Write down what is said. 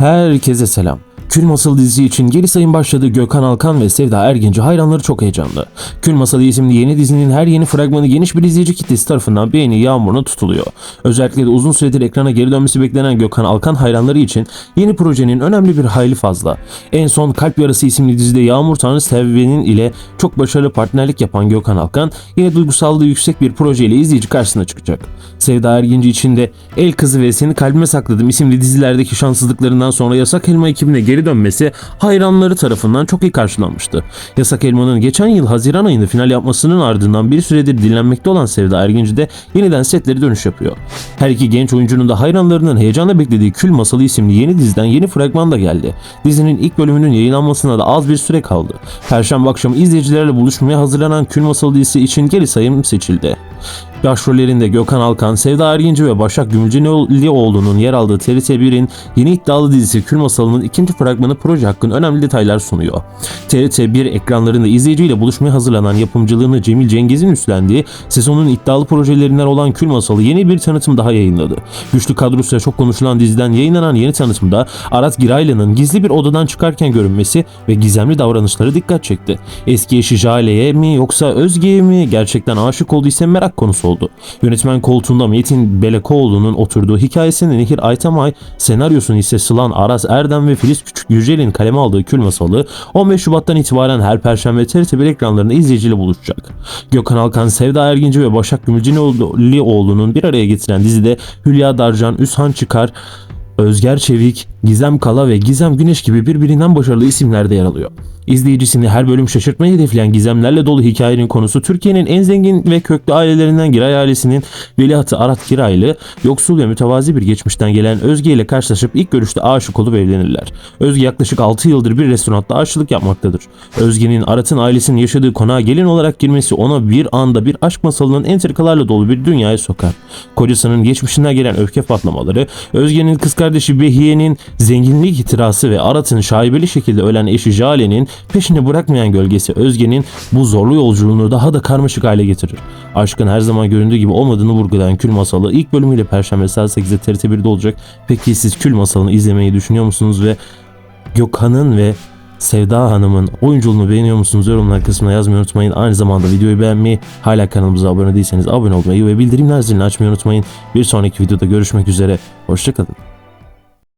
Herkese selam. Kül Masal dizisi için geri sayım başladı. Gökhan Alkan ve Sevda Erginci hayranları çok heyecanlı. Kül Masalı isimli yeni dizinin her yeni fragmanı geniş bir izleyici kitlesi tarafından beğeni yağmuruna tutuluyor. Özellikle de uzun süredir ekrana geri dönmesi beklenen Gökhan Alkan hayranları için yeni projenin önemli bir hayli fazla. En son Kalp Yarası isimli dizide Yağmur Tanrı Sevvenin ile çok başarılı partnerlik yapan Gökhan Alkan yine duygusallığı yüksek bir projeyle izleyici karşısına çıkacak. Sevda Erginci için de El Kızı ve Seni Kalbime Sakladım isimli dizilerdeki şanssızlıklarından sonra Yasak Elma ekibine geri dönmesi hayranları tarafından çok iyi karşılanmıştı. Yasak Elma'nın geçen yıl Haziran ayında final yapmasının ardından bir süredir dinlenmekte olan Sevda Erginci de yeniden setleri dönüş yapıyor. Her iki genç oyuncunun da hayranlarının heyecanla beklediği Kül Masalı isimli yeni diziden yeni fragman da geldi. Dizinin ilk bölümünün yayınlanmasına da az bir süre kaldı. Perşembe akşamı izleyicilerle buluşmaya hazırlanan Kül Masalı dizisi için geri sayım seçildi. Başrollerinde Gökhan Alkan, Sevda Erginci ve Başak Gümülcinoğlu'nun yer aldığı TRT1'in yeni iddialı dizisi Kül Masalı'nın ikinci fragmanı proje hakkında önemli detaylar sunuyor. TRT1 ekranlarında izleyiciyle buluşmaya hazırlanan yapımcılığını Cemil Cengiz'in üstlendiği sezonun iddialı projelerinden olan Kül Masalı yeni bir tanıtım daha yayınladı. Güçlü kadrosuyla çok konuşulan diziden yayınlanan yeni tanıtımda Arat Giraylı'nın gizli bir odadan çıkarken görünmesi ve gizemli davranışları dikkat çekti. Eski eşi Jale'ye mi yoksa Özge'ye mi gerçekten aşık olduysa merak konusu oldu. Yönetmen koltuğunda Metin Belekoğlu'nun oturduğu hikayesini Nehir Aytamay, senaryosunu ise Sılan Aras Erdem ve Filiz Küçük Yücel'in kaleme aldığı Kül Masalı 15 Şubat'tan itibaren her perşembe TRT1 ekranlarında izleyiciyle buluşacak. Gökhan Alkan, Sevda Erginci ve Başak Gümülcinoğlu'nun bir araya getiren dizide Hülya Darcan, Üshan Çıkar, Özger Çevik, Gizem Kala ve Gizem Güneş gibi birbirinden başarılı isimler de yer alıyor. İzleyicisini her bölüm şaşırtmayı hedefleyen gizemlerle dolu hikayenin konusu Türkiye'nin en zengin ve köklü ailelerinden Giray ailesinin veliahtı Arat Giraylı, yoksul ve mütevazi bir geçmişten gelen Özge ile karşılaşıp ilk görüşte aşık olup evlenirler. Özge yaklaşık 6 yıldır bir restoranda aşçılık yapmaktadır. Özge'nin Arat'ın ailesinin yaşadığı konağa gelin olarak girmesi ona bir anda bir aşk masalının entrikalarla dolu bir dünyaya sokar. Kocasının geçmişinden gelen öfke patlamaları, Özge'nin kız kardeşi Behiye'nin zenginlik itirası ve Arat'ın şaibeli şekilde ölen eşi Jale'nin peşini bırakmayan gölgesi Özge'nin bu zorlu yolculuğunu daha da karmaşık hale getirir. Aşkın her zaman göründüğü gibi olmadığını vurgulayan Kül Masalı ilk bölümüyle Perşembe saat 8'de TRT1'de olacak. Peki siz Kül Masalı'nı izlemeyi düşünüyor musunuz ve Gökhan'ın ve Sevda Hanım'ın oyunculuğunu beğeniyor musunuz? Yorumlar kısmına yazmayı unutmayın. Aynı zamanda videoyu beğenmeyi, hala kanalımıza abone değilseniz abone olmayı ve bildirimler zilini açmayı unutmayın. Bir sonraki videoda görüşmek üzere. Hoşçakalın.